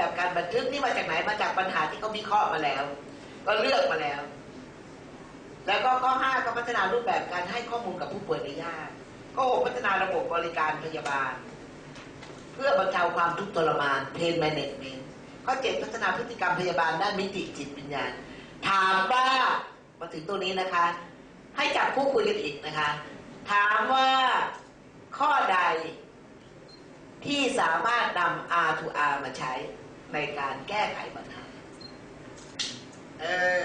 แบบการบันทึกนี่มาจากไหนมาจากปัญหาที่เขาวิเคราะห์มาแล้ว ก็เลือกมาแล้ว แล้วก็ข้อห้าก็พัฒนารูปแบบการให้ข้อมูลกับผู้ป่วยในญาติข้อหกพัฒนาระบบบริการพยาบาล เพื่อบรรเทาความทุกข์ทรมานเพนแมเนจเมนต์ข้อเจ็ดพัฒนาพฤติกรรมพยาบาลด้านมิติจิตวิญญาณถามว่ามาถึงตัวนี้นะคะ ให้จับคู่คุยกันอีกนะคะ ถามว่าข้อใดที่สามารถนำ R to R มาใช้ ในการแก้ไขปัญหา เออ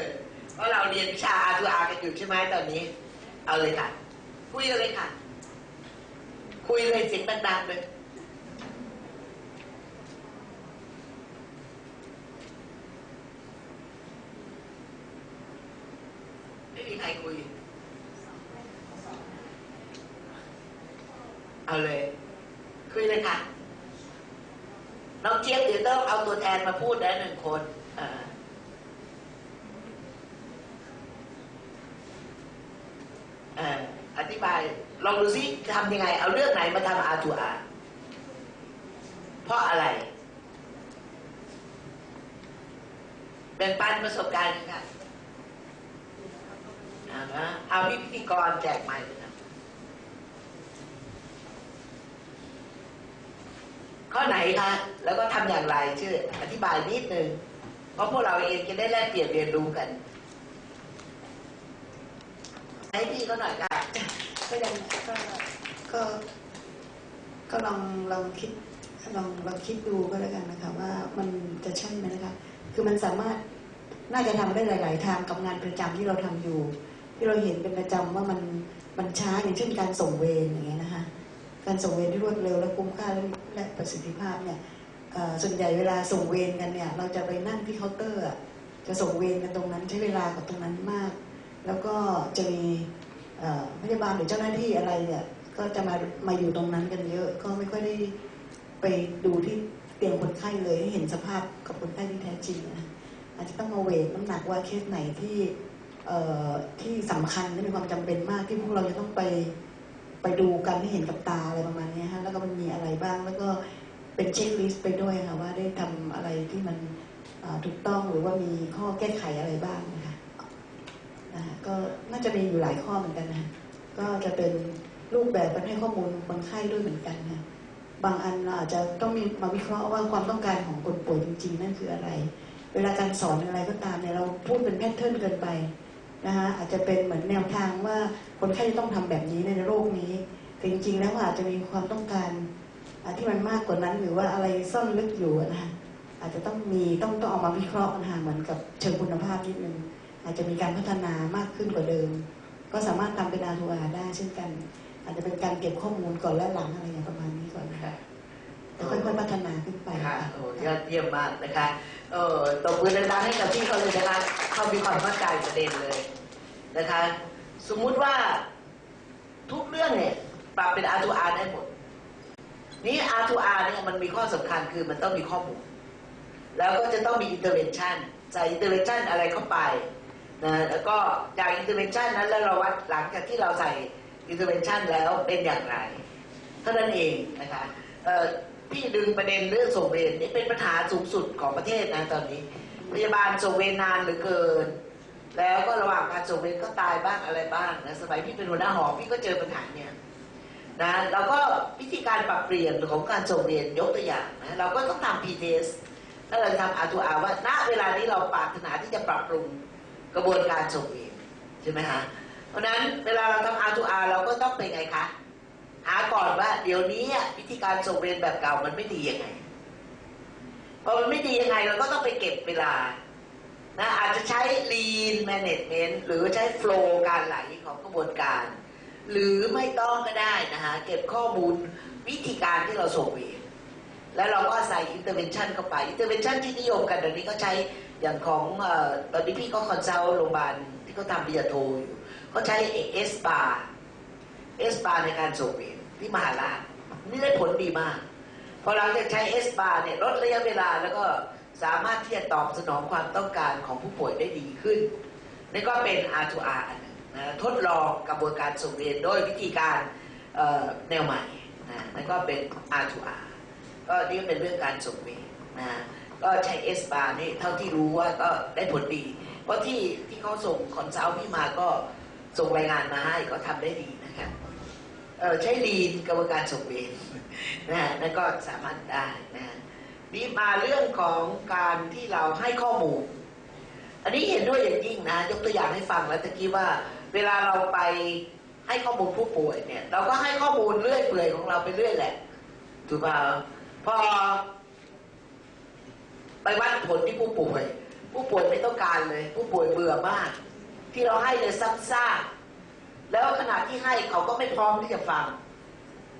เพราะเราเรียนวิชา R to R กันอยู่ใช่ไหมตอนนี้ เอาเลยค่ะ คุยกันเลยค่ะ คุยเลยเสียงดังๆเลยไม่มีใครคุย เอาเลย คุยเลยค่ะ น้องเจี๊ยบเดี๋ยวต้องเอาตัวแทนมาพูดนะหนึ่งคนอ่อเอ่ออธิบาย ลองดูซิทำยังไง เอาเรื่องไหนมาทำอาทูอาเพราะอะไรแบ่งปันประสบการณ์กันค่ะเอานะเอาพิธีกรแจกไมค์เลยนะ ข้อไหนคะแล้วก็ทำอย่างไรชื่ออธิบายนิดนึงเพราะพวกเราเองจะได้แลกเปลี่ยนเรียนรู้กันให้พี่เขาหน่อยค่ะก็ยังก็ก็ลองลองคิดลองลองคิดดูก็แล้วกันนะคะว่ามันจะใช่ไหมนะคะ คือมันสามารถน่าจะทำได้หลาย ๆ ทางกับงานประจำที่เราทำอยู่ ที่เราเห็นเป็นประจำว่ามันมันช้าอย่างเช่นการส่งเวรอย่างเงี้ยนะคะ การส่งเวรที่รวดเร็วและคุ้มค่าและประสิทธิภาพเนี่ยส่วนใหญ่เวลาส่งเวรกันเนี่ยเราจะไปนั่งที่เคาน์เตอร์จะส่งเวรกันตรงนั้นใช้เวลากับตรงนั้นมาก แล้วก็จะมีพยาบาลหรือเจ้าหน้าที่อะไรเนี่ยก็จะมามาอยู่ตรงนั้นกันเยอะ ก็ไม่ค่อยได้ไปดูที่เตียงคนไข้เลยให้เห็นสภาพกับคนไข้ที่แท้จริงนะอาจจะต้องมาเวทน้ำหนักว่าเคสไหนที่ที่สำคัญและมีความจำเป็นมากที่พวกเราจะต้องไป ไปดูกันให้เห็นกับตาอะไรประมาณนี้ฮะแล้วก็มันมีอะไรบ้างแล้วก็เป็นเช็คลิสต์ไปด้วยค่ะว่าได้ทำอะไรที่มันถูกต้องหรือว่ามีข้อแก้ไขอะไรบ้างนะคะนะคะก็น่าจะมีอยู่หลายข้อเหมือนกันนะก็จะเป็นรูปแบบการให้ข้อมูลคนไข้ด้วยเหมือนกันนะบางอันเราอาจจะต้องมีมาวิเคราะห์ว่าความต้องการของคนป่วยจริง ๆ นั่นคืออะไร เวลาการสอนอะไรก็ตามเนี่ยเราพูดเป็นแพทเทิร์นเกินไป นะคะอาจจะเป็นเหมือนแนวทางว่าคนไข้จะต้องทำแบบนี้ในโรคนี้แต่จริงๆแล้วอาจจะมีความต้องการที่มันมากกว่านั้นหรือว่าอะไรซ่อนลึกอยู่นะคะอาจจะต้องมีต้องต้องเอามาวิเคราะห์นะคะเหมือนกับเชิงคุณภาพนิดนึงอาจจะมีการพัฒนามากขึ้นกว่าเดิม ก็สามารถทำเป็นอาทูอาได้เช่นกัน อาจจะเป็นการเก็บข้อมูลก่อนและหลังอะไรอย่างประมาณนี้ก่อนนะคะแล้วค่อยๆพัฒนาขึ้นไปค่ะโอ้ยอดเยี่ยมมากนะคะเออตบมือดังๆให้กับพี่เขาเลยนะคะเขามีความเข้าใจประเด็นเลย นะคะ สมมุติว่าทุกเรื่องเนี่ยปรับเป็น R to R ได้หมด นี่ R to R เนี่ยมันมีข้อสำคัญคือมันต้องมีข้อมูล แล้วก็จะต้องมี intervention ใส่ intervention อะไรเข้าไปนะแล้วก็จาก intervention นั้นแล้วเราวัดหลังจากที่เราใส่ intervention แล้วเป็นอย่างไรเท่านั้นเองนะคะเอ่อพี่ดึงประเด็นเรื่องส่งเวรนี่เป็นปัญหาสูงสุดของประเทศนะตอนนี้พยาบาลส่งเวรนานเหลือเกิน แล้วก็ระหว่างการส่งเวรก็ตายบ้างอะไรบ้างนะสมัยพี่เป็นหัวหน้าหอพี่ก็เจอปัญหาเนี่ยนะเราก็วิธีการปรับเปลี่ยนของการส่งเวรยกตัวอย่างนะเราก็ต้องทำ PTS ถ้าเราทำ R2R ว่าณเวลานี้เราปรารถนาที่จะปรับปรุงกระบวนการส่งเวรใช่ไหมฮะเพราะนั้นเวลาเราทำ R2R เราก็ต้องเป็นไงคะหาก่อนว่าเดี๋ยวนี้วิธีการส่งเวรแบบเก่ามันไม่ดียังไงพอมันไม่ดียังไงเราก็ต้องไปเก็บเวลา นะอาจจะใช้ lean management หรือใช้ flow การไหลของกระบวนการ หรือไม่ต้องก็ได้นะคะเก็บข้อมูลวิธีการที่เราส่งเวรแล้วเราก็ใส่ intervention เข้าไป intervention ที่นิยมกันเดี๋ยวนี้ก็ใช้อย่างของตอนนี้พี่ก็คอนซัลท์โรงพยาบาลที่เขาทำปริญญาโทอยู่เขาใช้ S bar เอสบาในการส่งเวที่มหาราชนี่ได้ผลดีมากพอหลังจากใช้เอสบาเนี่ยลดระยะเวลาแล้วก็ สามารถที่จะตอบสนองความต้องการของผู้ป่วยได้ดีขึ้นนี่ก็เป็น R2R อันหนึ่งนะทดลองกระบวนการส่งเรียนโดยวิธีการแนวใหม่นะนั่นก็เป็น R2R ก็นี่เป็นเรื่องการส่งเรียนนะก็ใช้เอสบานี่เท่าที่รู้ว่าก็ได้ผลดี เพราะที่ที่เขาส่งคอนซัลท์พี่มาก็ส่งรายงานมาให้ก็ทำได้ดีนะครับใช้ลีนกระบวนการส่งเวรนะฮะนั่นก็สามารถได้นะ นี่มาเรื่องของการที่เราให้ข้อมูล อันนี้เห็นด้วยอย่างยิ่งนะ ยกตัวอย่างให้ฟังแล้วตะกี้ว่า เวลาเราไปให้ข้อมูลผู้ป่วยเนี่ย เราก็ให้ข้อมูลเรื่อยเปื่อยของเราไปเรื่อยแหละถูกป่ะพอ ไปวัดผลที่ผู้ป่วย ผู้ป่วยไม่ต้องการเลย ผู้ป่วยเบื่อมาก ที่เราให้เลยซ้ำซากแล้วขณะที่ให้เขาก็ไม่พร้อมที่จะฟัง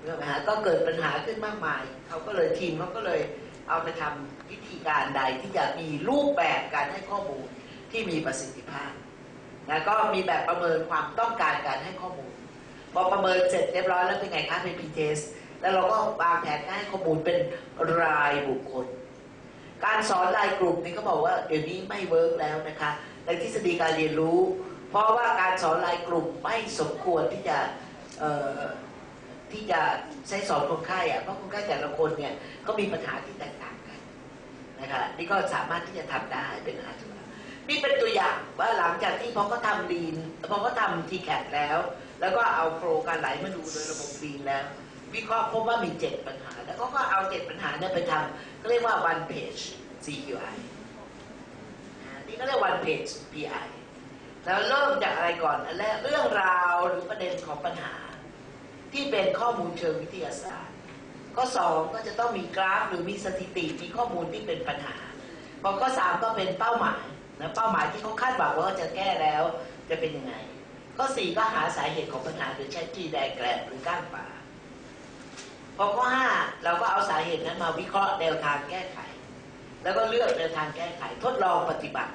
เรื่องไหมฮะก็เกิดปัญหาขึ้นมากมาย เขาก็เลยทีมเขาก็เลย เอาไปทำวิธีการใดที่จะมีรูปแบบการให้ข้อมูลที่มีประสิทธิภาพแล้วก็มีแบบประเมินความต้องการการให้ข้อมูลพอประเมินเสร็จเรียบร้อยแล้วเป็นไงคะเป็นพีเสแล้วเราก็วางแผนการให้ข้อมูลเป็นรายบุคคล การสอนรายกลุ่มนี่เขาบอกว่าเดี๋ยวนี้ไม่เวิร์กแล้วนะคะในทฤษฎีการเรียนรู้ เพราะว่าการสอนรายกลุ่มไม่สมควรที่จะ ที่จะใช้สอนคนไข้อะเพราะคนไข้แต่ละคนเนี่ยก็มีปัญหาที่แตกต่างกันนะคะนี่ก็สามารถที่จะทำได้เป็นอาชีพนี่เป็นตัวอย่างว่าหลังจากที่พอเขาทำลีนพอเขาทำทีแคดแล้ว แล้วก็เอาโปรการไหลมาดูโดยระบบลีนแล้ว วิเคราะห์พบว่ามีเจ็ดปัญหา แล้วก็เอาเจ็ดปัญหาเนี่ยไปทำก็เรียกว่า one page CQI นี่ก็เรียก one page PI แล้วเริ่มจากอะไรก่อนอันแรกเรื่องราวหรือประเด็นของปัญหา ที่เป็นข้อมูลเชิงวิทยาศาสตร์ ข้อสองก็จะต้องมีกราฟหรือมีสถิติมีข้อมูลที่เป็นปัญหา พอข้อสามก็เป็นเป้าหมายนะเป้าหมายที่เขาคาดหวังว่าจะแก้แล้วจะเป็นยังไง ข้อสี่ก็หาสาเหตุของปัญหาโดยใช้จีไดแกรมหรือก้านป่าพอข้อห้าเราก็เอาสาเหตุนั้นมาวิเคราะห์แนวทางแก้ไข แล้วก็เลือกแนวทางแก้ไขทดลองปฏิบัติ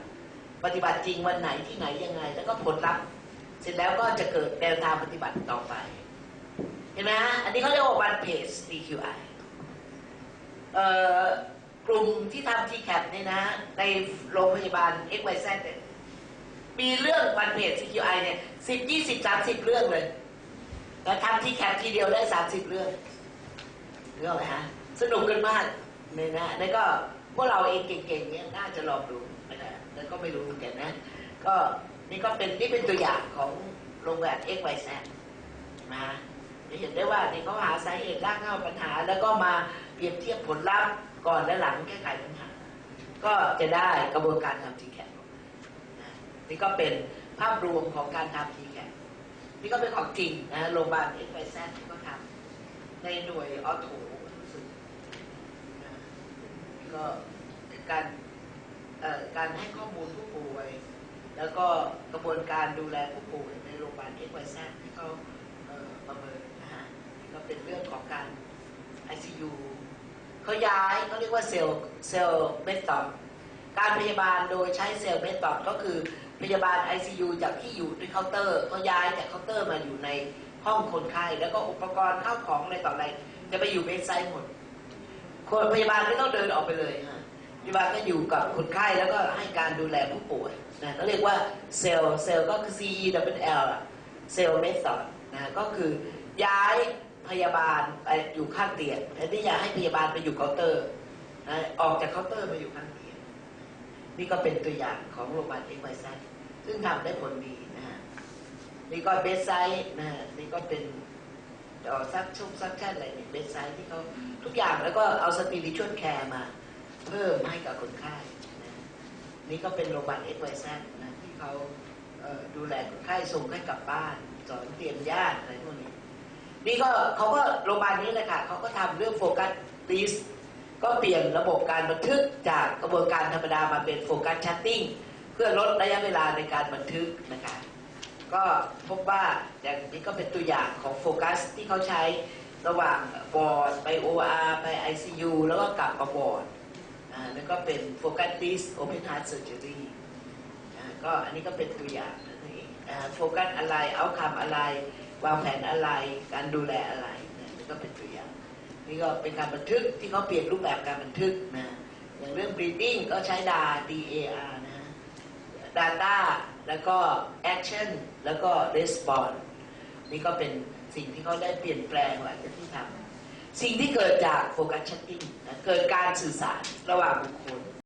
ปฏิบัติจริงวันไหนที่ไหนยังไง แล้วก็ผลลัพธ์เสร็จแล้วก็จะเกิดแนวทางปฏิบัติต่อไป เห็นไหมฮะ อันนี้เขาเรียกว่า one page DQI เอ่อกลุ่มที่ทำ TCAP เนี่ยนะ ในโรงพยาบาล XYZ เนี่ยมีเรื่อง one page DQI เนี่ยสิบยี่สิบสามสิบเรื่องเลย แล้วทำ TCAP ทีเดียวได้สามสิบเรื่องเรื่องอะไรฮะ สนุกกันมากเนี่ยนะแล้วก็พวกเราเองเก่งๆเนี่ยน่าจะลองดูนะแล้วก็ไม่รู้เหมือนกันนะ ก็นี่ก็เป็นนี่เป็นตัวอย่างของโรงแรม XYZ นะฮะ จะเห็นได้ว่านี่เขาหาสาเหตุรากเหง้าปัญหา แล้วก็มาเปรียบเทียบผลลัพธ์ก่อนและหลังแก้ไขปัญหา ก็จะได้กระบวนการทำ TCAP นะนี่ก็เป็นภาพรวมของการทำ TCAP นี่ก็เป็นของจริงนะโรงพยาบาล XYZ ที่เขาทำในหน่วยออโถรู้สึกก็การการให้ข้อมูลผู้ป่วย แล้วก็กระบวนการดูแลผู้ป่วยในโรงพยาบาลเอ็กไวแซที่เขาเอ่อประเมินนะฮะก็เป็นเรื่องของการ ICU เขาย้ายเขาเรียกว่าเซลล์เซลล์เมทอดการพยาบาลโดยใช้เซลล์เมทอดก็คือพยาบาล ICU จากที่อยู่ที่เคาน์เตอร์เขาย้ายจากเคาน์เตอร์มาอยู่ในห้องคนไข้แล้วก็อุปกรณ์เข้าของอะไรต่ออะไรจะไปอยู่เบสไซด์หมดคนพยาบาลไม่ต้องเดินออกไปเลยฮะพยาบาลก็อยู่กับคนไข้แล้วก็ให้การดูแลผู้ป่วยนะเขาเรียกว่าเซลล์เซลล์ก็คือ C E W L เซลล์เมธอดนะก็คือย้าย พยาบาลไปอยู่ข้างเตียงแทนที่จะให้พยาบาลไปอยู่เคาน์เตอร์นะออกจากเคาน์เตอร์มาอยู่ข้างเตียงนี่ก็เป็นตัวอย่างของโรงพยาบาลเอ็กไวซซึ่งทำได้ผลดีนะฮะนี่ก็เบสไซต์นะนี่ก็เป็นเอ่อซักชุกซักแค่อะไรเนี่ยเบสไซต์ที่เขาทุกอย่างแล้วก็เอาสปิริชวลแคร์มา เพิ่มให้กับคนไข้นะนี่ก็เป็นโรงพยาบาลเอ็กไวซนะที่เขาดูแลคนไข้ส่งให้กลับบ้าน สอนเตรียมญาติอะไรพวกนี้ นี่ก็เขาก็โรงพยาบาลนี้เลยค่ะเขาก็ทำเรื่องโฟกัสลิสก็เปลี่ยนระบบการบันทึกจากกระบวนการธรรมดามาเป็นโฟกัสชัตติ้งเพื่อลดระยะเวลาในการบันทึกนะคะก็พบว่าอย่างนี้ก็เป็นตัวอย่างของโฟกัสที่เขาใช้ระหว่างวอร์ดไป OR ไป ICU แล้วก็กลับมาวอร์ดอ่าแล้วก็เป็นโฟกัสดิสโอเพนฮาร์ s เ r อร์ y อ่ก็อันนี้ก็เป็นตัวอย่างนั่นเองโฟกัสอะไรเอาคำอะไร วางแผนอะไร การดูแลอะไรนะนี่ก็เป็นตัวอย่าง นี่ก็เป็นการบันทึกที่เขาเปลี่ยนรูปแบบการบันทึกนะอย่างเรื่อง breathing ก็ใช้ DA DAR นะ Data แล้วก็ Action แล้วก็ Response นี่ก็เป็นสิ่งที่เขาได้เปลี่ยนแปลงหลังจากที่ทำสิ่งที่เกิดจากโฟกัสชัตติ้งเกิดการสื่อสารระหว่างบุคคล